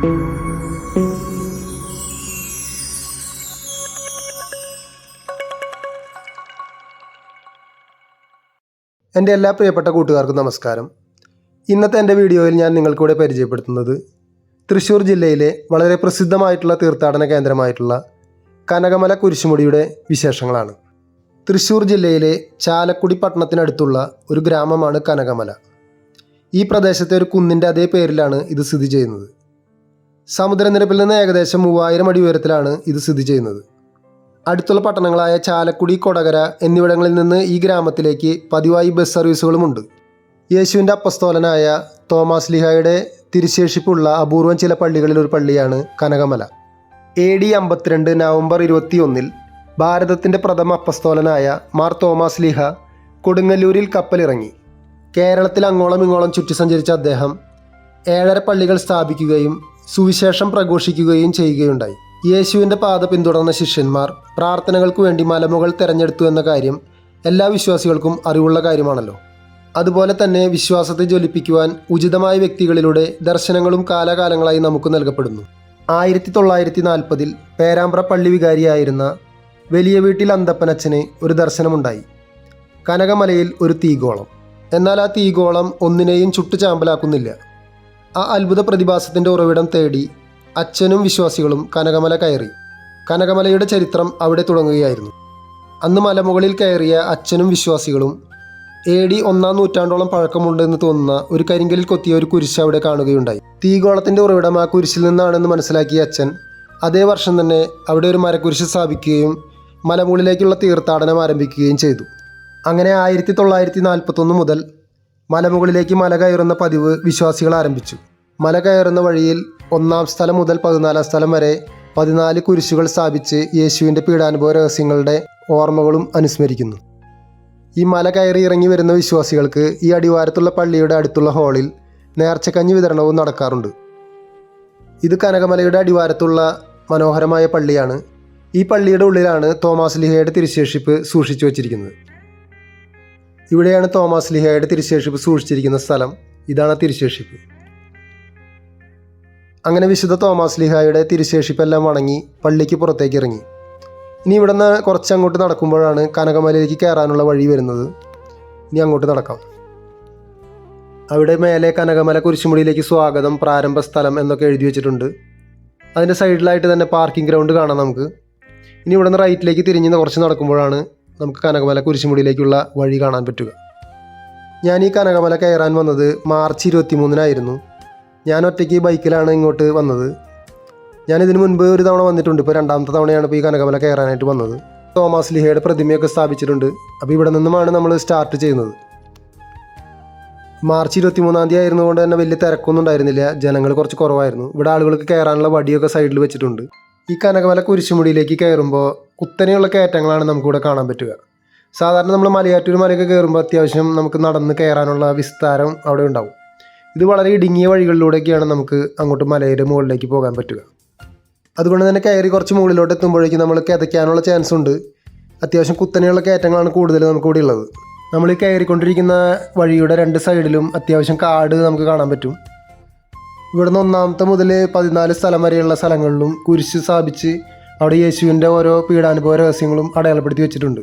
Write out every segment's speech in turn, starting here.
എന്റെ എല്ലാ പ്രിയപ്പെട്ട കൂട്ടുകാർക്കും നമസ്കാരം. ഇന്നത്തെ എന്റെ വീഡിയോയിൽ ഞാൻ നിങ്ങൾക്കൂടെ പരിചയപ്പെടുത്തുന്നത് തൃശ്ശൂർ ജില്ലയിലെ വളരെ പ്രസിദ്ധമായിട്ടുള്ള തീർത്ഥാടന കേന്ദ്രമായിട്ടുള്ള കനകമല കുരിശുമുടിയുടെ വിശേഷങ്ങളാണ്. തൃശ്ശൂർ ജില്ലയിലെ ചാലക്കുടി പട്ടണത്തിനടുത്തുള്ള ഒരു ഗ്രാമമാണ് കനകമല. ഈ പ്രദേശത്തെ ഒരു കുന്നിന്റെ അതേ പേരിലാണ് ഇത് സ്ഥിതി ചെയ്യുന്നത്. സമുദ്രനിരപ്പിൽ നിന്ന് ഏകദേശം മൂവായിരം അടി ഉയരത്തിലാണ് ഇത് സ്ഥിതി ചെയ്യുന്നത്. അടുത്തുള്ള പട്ടണങ്ങളായ ചാലക്കുടി കൊടകര എന്നിവിടങ്ങളിൽ നിന്ന് ഈ ഗ്രാമത്തിലേക്ക് പതിവായി ബസ് സർവീസുകളുമുണ്ട്. യേശുവിന്റെ അപ്പസ്തോലനായ തോമസ് ലിഹായുടെ തിരിശേഷിപ്പുള്ള അപൂർവം ചില പള്ളികളിൽ ഒരു പള്ളിയാണ് കനകമല. എ ഡി അമ്പത്തിരണ്ട് നവംബർ ഇരുപത്തിയൊന്നിൽ ഭാരതത്തിന്റെ പ്രഥമ അപ്പസ്തോലനായ മാർ തോമസ് ലിഹ കൊടുങ്ങല്ലൂരിൽ കപ്പലിറങ്ങി. കേരളത്തിൽ അങ്ങോളം ഇങ്ങോളം ചുറ്റി സഞ്ചരിച്ച അദ്ദേഹം ഏഴര പള്ളികൾ സ്ഥാപിക്കുകയും സുവിശേഷം പ്രഘോഷിക്കുകയും ചെയ്യുകയുണ്ടായി. യേശുവിന്റെ പാത പിന്തുടർന്ന ശിഷ്യന്മാർ പ്രാർത്ഥനകൾക്ക് വേണ്ടി മലമുകൾ തിരഞ്ഞെടുത്തു എന്ന കാര്യം എല്ലാ വിശ്വാസികൾക്കും അറിവുള്ള കാര്യമാണല്ലോ. അതുപോലെ തന്നെ വിശ്വാസത്തെ ജ്വലിപ്പിക്കുവാൻ ഉചിതമായ വ്യക്തികളിലൂടെ ദർശനങ്ങളും കാലാകാലങ്ങളായി നമുക്ക് നൽകപ്പെടുന്നു. ആയിരത്തി തൊള്ളായിരത്തി നാൽപ്പതിൽ പേരാമ്പ്ര പള്ളി വികാരിയായിരുന്ന വലിയ വീട്ടിൽ അന്തപ്പനച്ഛന് ഒരു ദർശനമുണ്ടായി. കനകമലയിൽ ഒരു തീഗോളം. എന്നാൽ ആ തീഗോളം ഒന്നിനെയും ചുട്ടു ചാമ്പലാക്കുന്നില്ല ആ അത്ഭുത പ്രതിഭാസത്തിന്റെ ഉറവിടം തേടി അച്ഛനും വിശ്വാസികളും കനകമല കയറി. കനകമലയുടെ ചരിത്രം അവിടെ തുടങ്ങുകയായിരുന്നു. അന്ന് മലമുകളിൽ കയറിയ അച്ഛനും വിശ്വാസികളും എ ഡി ഒന്നാം നൂറ്റാണ്ടോളം പഴക്കമുണ്ടെന്ന് തോന്നുന്ന ഒരു കരിങ്കലിൽ കൊത്തിയ ഒരു കുരിശ് അവിടെ കാണുകയുണ്ടായി. തീഗോളത്തിന്റെ ഉറവിടം ആ കുരിശിൽ നിന്നാണെന്ന് മനസ്സിലാക്കിയ അച്ഛൻ അതേ വർഷം തന്നെ അവിടെ ഒരു മരക്കുരിശ് സ്ഥാപിക്കുകയും മലമുകളിലേക്കുള്ള തീർത്ഥാടനം ആരംഭിക്കുകയും ചെയ്തു. അങ്ങനെ ആയിരത്തി തൊള്ളായിരത്തി നാൽപ്പത്തൊന്ന് മുതൽ മലമുകളിലേക്ക് മല കയറുന്ന പതിവ് വിശ്വാസികൾ ആരംഭിച്ചു. മല കയറുന്ന വഴിയിൽ ഒന്നാം സ്ഥലം മുതൽ പതിനാലാം സ്ഥലം വരെ പതിനാല് കുരിശുകൾ സ്ഥാപിച്ച് യേശുവിന്റെ പീഡാനുഭവ രഹസ്യങ്ങളുടെ ഓർമ്മകളും അനുസ്മരിക്കുന്നു. ഈ മല കയറി ഇറങ്ങി വരുന്ന വിശ്വാസികൾക്ക് ഈ അടിവാരത്തുള്ള പള്ളിയുടെ അടുത്തുള്ള ഹാളിൽ നേർച്ചക്കഞ്ഞി വിതരണവും നടക്കാറുണ്ട്. ഇത് കനകമലയുടെ അടിവാരത്തുള്ള മനോഹരമായ പള്ളിയാണ്. ഈ പള്ളിയുടെ ഉള്ളിലാണ് തോമാസ് ലിഹയുടെ തിരുശേഷിപ്പ് സൂക്ഷിച്ചു വച്ചിരിക്കുന്നത്. ഇവിടെയാണ് തോമസ് ലിഹയുടെ തിരുശേഷിപ്പ് സൂക്ഷിച്ചിരിക്കുന്ന സ്ഥലം. ഇതാണ് തിരുശേഷിപ്പ്. അങ്ങനെ വിശുദ്ധ തോമസ് ലിഹായുടെ തിരുശേഷിപ്പെല്ലാം വണങ്ങി പള്ളിക്ക് പുറത്തേക്ക് ഇറങ്ങി. ഇനി ഇവിടെ നിന്ന് കുറച്ചങ്ങോട്ട് നടക്കുമ്പോഴാണ് കനകമലയിലേക്ക് കയറാനുള്ള വഴി വരുന്നത്. ഇനി അങ്ങോട്ട് നടക്കാം. അവിടെ മേലെ കനകമല കുരിശുമുടിയിലേക്ക് സ്വാഗതം പ്രാരംഭ സ്ഥലം എന്നൊക്കെ എഴുതി വെച്ചിട്ടുണ്ട്. അതിന്റെ സൈഡിലായിട്ട് തന്നെ പാർക്കിംഗ് ഗ്രൗണ്ട് കാണാം നമുക്ക്. ഇനി ഇവിടെ നിന്ന് റൈറ്റിലേക്ക് തിരിഞ്ഞ് കുറച്ച് നടക്കുമ്പോഴാണ് നമുക്ക് കനകമല കുരിശുമുടിയിലേക്കുള്ള വഴി കാണാൻ പറ്റുക. ഞാൻ ഈ കനകമല കയറാൻ വന്നത് മാർച്ച് ഇരുപത്തി മൂന്നിനായിരുന്നു ഞാൻ ഒറ്റയ്ക്ക് ബൈക്കിലാണ് ഇങ്ങോട്ട് വന്നത്. ഞാൻ ഇതിനു മുൻപ് ഒരു തവണ വന്നിട്ടുണ്ട്. ഇപ്പോൾ രണ്ടാമത്തെ തവണയാണ് ഇപ്പോൾ ഈ കനകമല കയറാനായിട്ട് വന്നത്. തോമസ് ലിഹയുടെ പ്രതിമയൊക്കെ സ്ഥാപിച്ചിട്ടുണ്ട്. അപ്പോൾ ഇവിടെ നിന്നുമാണ് നമ്മൾ സ്റ്റാർട്ട് ചെയ്യുന്നത്. മാർച്ച് ഇരുപത്തി മൂന്നാം തീയതി ആയിരുന്നുകൊണ്ട് തന്നെ വലിയ തിരക്കൊന്നും ഉണ്ടായിരുന്നില്ല. ജനങ്ങൾ കുറച്ച് കുറവായിരുന്നു. ഇവിടെ ആളുകൾക്ക് കയറാനുള്ള വടിയൊക്കെ സൈഡിൽ വെച്ചിട്ടുണ്ട്. ഈ കനകമല കുരിശുമുടിയിലേക്ക് കയറുമ്പോൾ കുത്തനെയുള്ള കയറ്റങ്ങളാണ് നമുക്കിവിടെ കാണാൻ പറ്റുക. സാധാരണ നമ്മൾ മലയാറ്റൂർ മലയൊക്കെ കയറുമ്പോൾ അത്യാവശ്യം നമുക്ക് നടന്ന് കയറാനുള്ള വിസ്താരം അവിടെ ഉണ്ടാവും. ഇത് വളരെ ഇടുങ്ങിയ വഴികളിലൂടെയൊക്കെയാണ് നമുക്ക് അങ്ങോട്ട് മലയുടെ മുകളിലേക്ക് പോകാൻ പറ്റുക. അതുകൊണ്ട് തന്നെ കയറി കുറച്ച് മുകളിലോട്ട് എത്തുമ്പോഴേക്കും നമ്മൾ കിതയ്ക്കാനുള്ള ചാൻസ് ഉണ്ട്. അത്യാവശ്യം കുത്തനെയുള്ള കയറ്റങ്ങളാണ് കൂടുതൽ നമുക്ക് ഇവിടെ ഉള്ളത്. നമ്മൾ കയറിക്കൊണ്ടിരിക്കുന്ന വഴിയുടെ രണ്ട് സൈഡിലും അത്യാവശ്യം കാട് നമുക്ക് കാണാൻ പറ്റും. ഇവിടുന്ന് ഒന്നാമത്തെ മുതൽ പതിനാല് സ്ഥലം വരെയുള്ള സ്ഥലങ്ങളിലും കുരിശ് സ്ഥാപിച്ച് അവിടെ യേശുവിന്റെ ഓരോ പീഡാനുഭവ രഹസ്യങ്ങളും അടയാളപ്പെടുത്തി വെച്ചിട്ടുണ്ട്.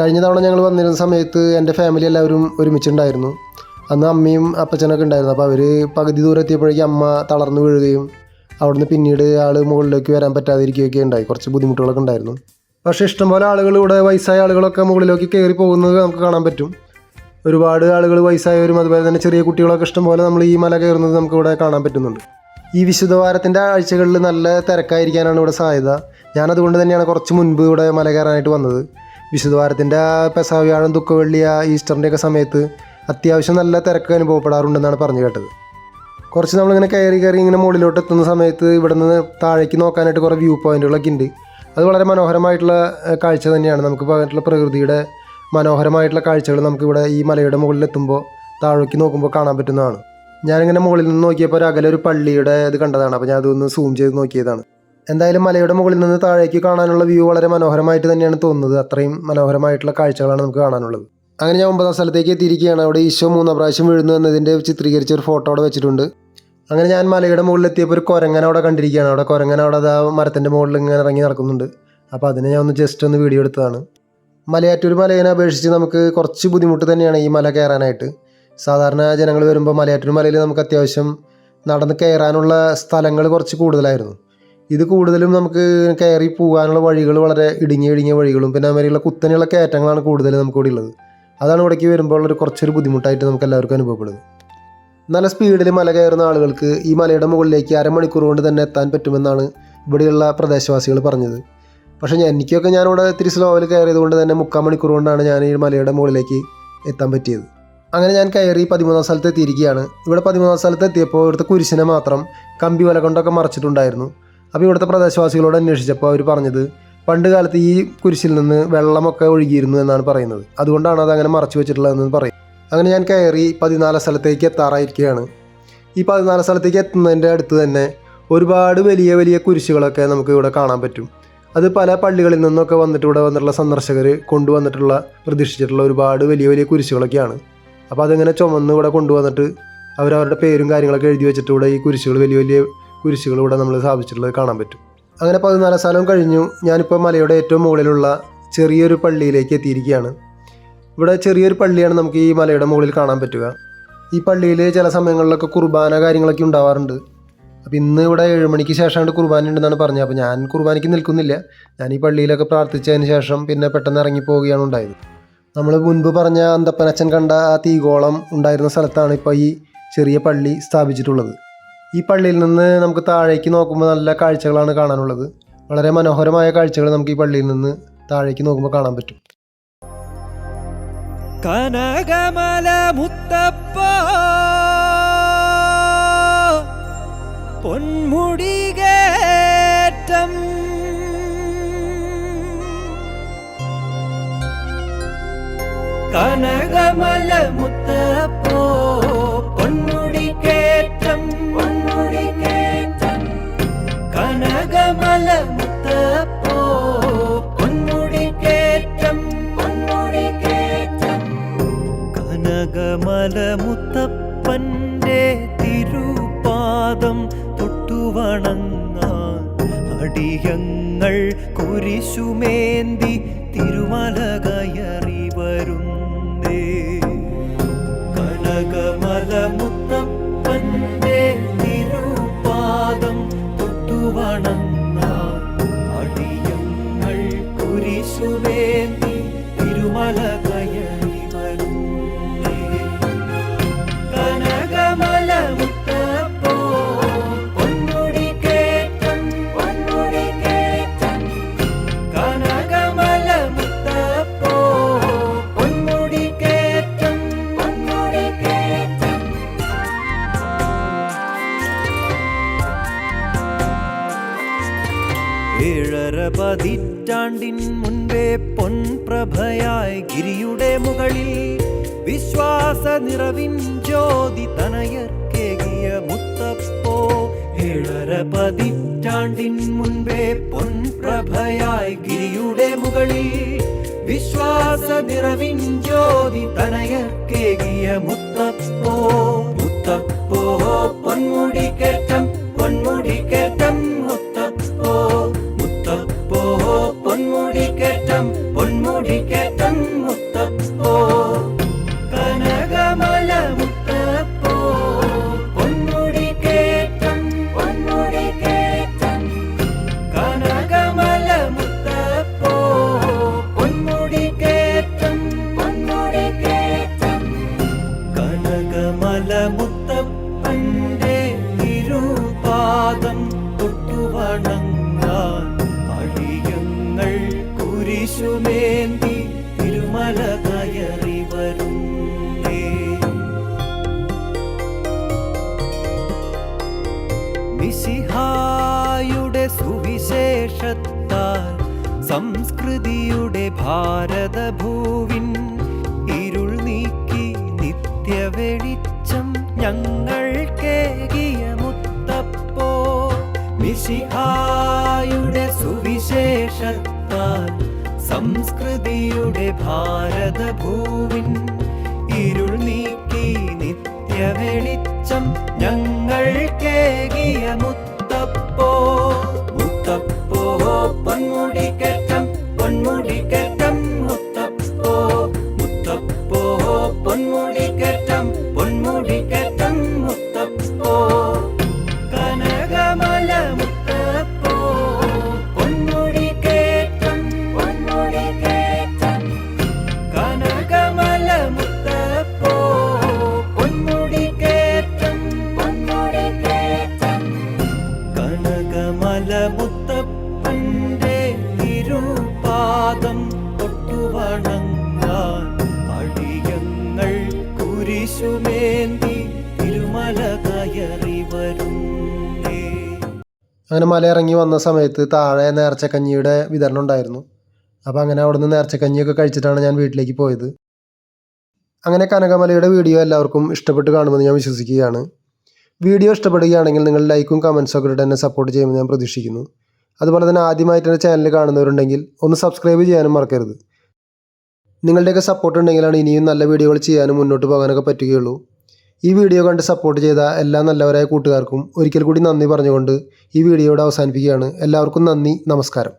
കഴിഞ്ഞ തവണ ഞങ്ങൾ വന്നിരുന്ന സമയത്ത് എന്റെ ഫാമിലി എല്ലാവരും ഒരുമിച്ചുണ്ടായിരുന്നു. അന്ന് അമ്മയും അപ്പച്ചനൊക്കെ ഉണ്ടായിരുന്നു. അപ്പോൾ അവർ പകുതി ദൂരം എത്തിയപ്പോഴേക്കും അമ്മ തളർന്നു വീഴുകയും അവിടുന്ന് പിന്നീട് ആൾ മുകളിലേക്ക് വരാൻ പറ്റാതിരിക്കുകയൊക്കെ ഉണ്ടായി. കുറച്ച് ബുദ്ധിമുട്ടുകളൊക്കെ ഉണ്ടായിരുന്നു. പക്ഷേ ഇഷ്ടംപോലെ ആളുകൾ ഇവിടെ വയസ്സായ ആളുകളൊക്കെ മുകളിലേക്ക് കയറി പോകുന്നത് നമുക്ക് കാണാൻ പറ്റും. ഒരുപാട് ആളുകൾ വയസ്സായവരും അതുപോലെ തന്നെ ചെറിയ കുട്ടികളൊക്കെ ഇഷ്ടംപോലെ നമ്മൾ ഈ മല കയറുന്നത് നമുക്ക് ഇവിടെ കാണാൻ പറ്റുന്നുണ്ട്. ഈ വിശുദ്ധവാരത്തിന്റെ ആഴ്ചകളിൽ നല്ല തിരക്കായിരിക്കാനാണ് ഇവിടെ സാധ്യത. ഞാനതുകൊണ്ട് തന്നെയാണ് കുറച്ച് മുൻപ് ഇവിടെ മല കയറാനായിട്ട് വന്നത്. വിശുദ്ധവാരത്തിന്റെ പെസാവ്യാഴം ദുഃഖവെള്ളിയ ഈസ്റ്ററിന്റെ ഒക്കെ സമയത്ത് അത്യാവശ്യം നല്ല തിരക്ക് അനുഭവപ്പെടാറുണ്ടെന്നാണ് പറഞ്ഞു കേട്ടത്. കുറച്ച് നമ്മളിങ്ങനെ കയറി കയറി ഇങ്ങനെ മുകളിലോട്ട് എത്തുന്ന സമയത്ത് ഇവിടെ നിന്ന് താഴേക്ക് നോക്കാനായിട്ട് കുറേ വ്യൂ പോയിന്റുകളൊക്കെ ഉണ്ട്. അത് വളരെ മനോഹരമായിട്ടുള്ള കാഴ്ച തന്നെയാണ്. നമുക്ക് പറഞ്ഞിട്ടുള്ള പ്രകൃതിയുടെ മനോഹരമായിട്ടുള്ള കാഴ്ചകൾ നമുക്കിവിടെ ഈ മലയുടെ മുകളിൽ എത്തുമ്പോൾ താഴേക്ക് നോക്കുമ്പോൾ കാണാൻ പറ്റുന്നതാണ്. ഞാനിങ്ങനെ മുകളിൽ നിന്ന് നോക്കിയപ്പോൾ ഒരു അകലെ ഒരു പള്ളിയുടെ ഇത് കണ്ടതാണ്. അപ്പോൾ ഞാൻ അതൊന്ന് സൂം ചെയ്ത് നോക്കിയതാണ്. എന്തായാലും മലയുടെ മുകളിൽ നിന്ന് താഴേക്ക് കാണാനുള്ള വ്യൂ വളരെ മനോഹരമായിട്ട് തന്നെയാണ് തോന്നുന്നത്. അത്രയും മനോഹരമായിട്ടുള്ള കാഴ്ചകളാണ് നമുക്ക് കാണാനുള്ളത്. അങ്ങനെ ഞാൻ ഒമ്പതാം സ്ഥലത്തേക്ക് എത്തിയിരിക്കുകയാണ്. അവിടെ ഈശോ മൂന്നാം പ്രാവശ്യം വീഴുന്നു എന്നതിന്റെ ചിത്രീകരിച്ച ഒരു ഫോട്ടോ അവിടെ വെച്ചിട്ടുണ്ട്. അങ്ങനെ ഞാൻ മലയുടെ മുകളിൽ എത്തിയപ്പോൾ ഒരു കുരങ്ങൻ അവിടെ കണ്ടിരിക്കുകയാണ്. അവിടെ കുരങ്ങൻ അവിടെ ആ മരത്തിന്റെ മുകളിൽ ഇങ്ങനെ ഇറങ്ങി നടക്കുന്നുണ്ട്. അപ്പോൾ അതിനെ ഞാൻ ഒന്ന് ജസ്റ്റ് ഒന്ന് വീഡിയോ എടുത്തതാണ്. മലയാറ്റൂർ മലയെ അപേക്ഷിച്ച് നമുക്ക് കുറച്ച് ബുദ്ധിമുട്ട് തന്നെയാണ് ഈ മല കയറാനായിട്ട്. സാധാരണ ജനങ്ങൾ വരുമ്പോൾ മലയാറ്റൂർ മലയിൽ നമുക്ക് അത്യാവശ്യം നടന്ന് കയറാനുള്ള സ്ഥലങ്ങൾ കുറച്ച് കൂടുതലായിരുന്നു. ഇത് കൂടുതലും നമുക്ക് കയറി പോകാനുള്ള വഴികൾ വളരെ ഇടുങ്ങിയ ഇടുങ്ങിയ വഴികളും പിന്നെ അതുമാതിരിയുള്ള കുത്തനെയുള്ള കയറ്റങ്ങളാണ് കൂടുതൽ നമുക്ക് ഇവിടെ ഉള്ളത്. അതാണ് ഇവിടേക്ക് വരുമ്പോൾ ഒരു കുറച്ചൊരു ബുദ്ധിമുട്ടായിട്ട് നമുക്ക് എല്ലാവർക്കും അനുഭവപ്പെടുന്നത്. നല്ല സ്പീഡിൽ മല കയറുന്ന ആളുകൾക്ക് ഈ മലയുടെ മുകളിലേക്ക് അരമണിക്കൂർ കൊണ്ട് തന്നെ എത്താൻ പറ്റുമെന്നാണ് ഇവിടെയുള്ള പ്രദേശവാസികൾ പറഞ്ഞത്. പക്ഷേ ഞാൻ- എനിക്കൊക്കെ ഞാനിവിടെ ഇത്തിരി സ്ലോവിൽ കയറിയത് കൊണ്ട് തന്നെ മുക്കാൽ മണിക്കൂർ കൊണ്ടാണ് ഞാൻ ഈ മലയുടെ മുകളിലേക്ക് എത്താൻ പറ്റിയത്. അങ്ങനെ ഞാൻ കയറി പതിമൂന്നാം സ്ഥലത്ത് എത്തിയിരിക്കുകയാണ്. ഇവിടെ പതിമൂന്നാം സ്ഥലത്ത് എത്തിയപ്പോൾ ഇവിടുത്തെ കുരിശിനെ മാത്രം കമ്പി വല കൊണ്ടൊക്കെ മറച്ചിട്ടുണ്ടായിരുന്നു. അപ്പോൾ ഇവിടുത്തെ പ്രദേശവാസികളോട് അന്വേഷിച്ചപ്പോൾ അവർ പറഞ്ഞത് പണ്ട് കാലത്ത് ഈ കുരിശിൽ നിന്ന് വെള്ളമൊക്കെ ഒഴുകിയിരുന്നു എന്നാണ് പറയുന്നത്. അതുകൊണ്ടാണ് അത് അങ്ങനെ മറച്ചു വെച്ചിട്ടുള്ളതെന്ന് പറയും. അങ്ങനെ ഞാൻ കയറി പതിനാല് സ്ഥലത്തേക്ക് എത്താറായിരിക്കുകയാണ്. ഈ പതിനാല് സ്ഥലത്തേക്ക് എത്തുന്നതിന്റെ അടുത്ത് തന്നെ ഒരുപാട് വലിയ വലിയ കുരിശുകളൊക്കെ നമുക്ക് ഇവിടെ കാണാൻ പറ്റും. അത് പല പള്ളികളിൽ നിന്നൊക്കെ വന്നിട്ട് ഇവിടെ വന്നിട്ടുള്ള സന്ദർശകർ കൊണ്ടുവന്നിട്ടുള്ള പ്രതീക്ഷിച്ചിട്ടുള്ള ഒരുപാട് വലിയ വലിയ കുരിശുകളൊക്കെയാണ്. അപ്പോൾ അതിങ്ങനെ ചുമന്ന് ഇവിടെ കൊണ്ടുവന്നിട്ട് അവരവരുടെ പേരും കാര്യങ്ങളൊക്കെ എഴുതി വെച്ചിട്ട് ഇവിടെ ഈ കുരിശുകൾ വലിയ വലിയ കുരിശുകൾ ഇവിടെ നമ്മൾ സ്ഥാപിച്ചിട്ടുള്ളത് കാണാൻ പറ്റും. അങ്ങനെ പതിനാല് സ്ഥലം കഴിഞ്ഞു. ഞാനിപ്പോൾ മലയുടെ ഏറ്റവും മുകളിലുള്ള ചെറിയൊരു പള്ളിയിലേക്ക് എത്തിയിരിക്കുകയാണ്. ഇവിടെ ചെറിയൊരു പള്ളിയാണ് നമുക്ക് ഈ മലയുടെ മുകളിൽ കാണാൻ പറ്റുക. ഈ പള്ളിയിൽ ചില സമയങ്ങളിലൊക്കെ കുർബാന കാര്യങ്ങളൊക്കെ ഉണ്ടാവാറുണ്ട്. അപ്പോൾ ഇന്ന് ഇവിടെ ഏഴ് മണിക്ക് ശേഷമാണ് കുർബാന ഉണ്ടെന്നാണ് പറഞ്ഞത്. അപ്പോൾ ഞാൻ കുർബാനയ്ക്ക് നിൽക്കുന്നില്ല. ഞാൻ ഈ പള്ളിയിലൊക്കെ പ്രാർത്ഥിച്ചതിന് ശേഷം പിന്നെ പെട്ടെന്ന് ഇറങ്ങി പോവുകയാണ് ഉണ്ടായത്. നമ്മൾ മുൻപ് പറഞ്ഞ അന്തപ്പനച്ചൻ കണ്ട ആ തീകോളം ഉണ്ടായിരുന്ന സ്ഥലത്താണ് ഇപ്പോൾ ഈ ചെറിയ പള്ളി സ്ഥാപിച്ചിട്ടുള്ളത്. ഈ പള്ളിയിൽ നിന്ന് നമുക്ക് താഴേക്ക് നോക്കുമ്പോൾ നല്ല കാഴ്ചകളാണ് കാണാനുള്ളത്. വളരെ മനോഹരമായ കാഴ്ചകൾ നമുക്ക് ഈ പള്ളിയിൽ നിന്ന് താഴേക്ക് നോക്കുമ്പോൾ കാണാൻ പറ്റും. കനകമല മുത്തപ്പ പൊന്മുടികേറ്റം കനകമല മുത്തപ്പോ പൊന്മുടികേറ്റം പൊന്മുടികേറ്റം കനകമല മുത്തപ്പോ പൊന്മുടികേറ്റം പൊന്മുടികേറ്റം കനകമല മുത്തപ്പന്റെ തൊട്ടുവണങ്ങാൻ അടിയങ്ങൾ കുരിശുമേന്തി തിരുമല കയറി വരുന്നേ കനകമല മുത്തപ്പന്റെ തിരുപാദം തൊട്ടുവണങ്ങാൻ അടിയങ്ങൾ കുരിശുമേന്തി തിരുമല ഏഴര പതിറ്റാണ്ടിൻ മുൻപേ പൊൻപ്രഭയായി ഗിരിയുടെ മുകളിൽ വിശ്വാസ നിറവിൻ ജ്യോതി തനയർക്കേകിയ മുത്തപ്പോ. ഏഴര പതിറ്റാണ്ടിൻ മുൻപേ പൊൻപ്രഭയായി ഗിരിയുടെ മുകളിൽ വിശ്വാസ നിറവിൻ ജ്യോതി തനയർക്കേകിയ മുത്തപ്പോ. മുത്തപ്പോ പൊന്മുടി കേട്ടം പൊന്മുടി മുത്തപ്പോ കുരിശുമേന്തി തിരുമല കയറി വരുന്നേ. മിശിഹായുടെ സുവിശേഷത്താൽ സംസ്കൃതിയുടെ ഭാരതഭൂവിൻ ഇരുൾ നീക്കി നിത്യവെളിച്ചം ഞങ്ങൾ കേകിയ മുത്തപ്പോ. മിശിഹായുടെ സുവിശേഷത്താൽ സംസ്കൃതിയുടെ ഭാരതഭൂവിൻ ഇരുൾ നീക്കി നിത്യ നിത്യവെളിച്ചം ഞങ്ങൾ കേകിയ മുത്തപ്പോ മുത്തപ്പോ പൊന്മുടിക്കേറ്റം അങ്ങനെ മല ഇറങ്ങി വന്ന സമയത്ത് താഴെ നേർച്ചക്കഞ്ഞിയുടെ വിതരണം ഉണ്ടായിരുന്നു. അപ്പോൾ അങ്ങനെ അവിടെ നിന്ന് നേർച്ചക്കഞ്ഞിയൊക്കെ കഴിച്ചിട്ടാണ് ഞാൻ വീട്ടിലേക്ക് പോയത്. അങ്ങനെ കനകമലയുടെ വീഡിയോ എല്ലാവർക്കും ഇഷ്ടപ്പെട്ട് കാണുമെന്ന് ഞാൻ വിശ്വസിക്കുകയാണ്. വീഡിയോ ഇഷ്ടപ്പെടുകയാണെങ്കിൽ നിങ്ങൾ ലൈക്കും കമൻസും ഒക്കെ ഇട്ട് എന്നെ സപ്പോർട്ട് ചെയ്യുമെന്ന് ഞാൻ പ്രതീക്ഷിക്കുന്നു. അതുപോലെ തന്നെ ആദ്യമായിട്ട് എന്റെ ചാനൽ കാണുന്നവരുണ്ടെങ്കിൽ ഒന്ന് സബ്സ്ക്രൈബ് ചെയ്യാനും മറക്കരുത്. നിങ്ങളുടെയൊക്കെ സപ്പോർട്ട് ഉണ്ടെങ്കിലാണ് ഇനിയും നല്ല വീഡിയോകൾ ചെയ്യാനും മുന്നോട്ട് പോകാനൊക്കെ പറ്റുകയുള്ളൂ. ഈ വീഡിയോ കണ്ട് സപ്പോർട്ട് ചെയ്ത എല്ലാ നല്ലവരായ കൂട്ടുകാർക്കും ഒരിക്കൽ കൂടി നന്ദി പറഞ്ഞുകൊണ്ട് ഈ വീഡിയോയുടെ അവസാനിപ്പിക്കുകയാണ്. എല്ലാവർക്കും നന്ദി നമസ്കാരം.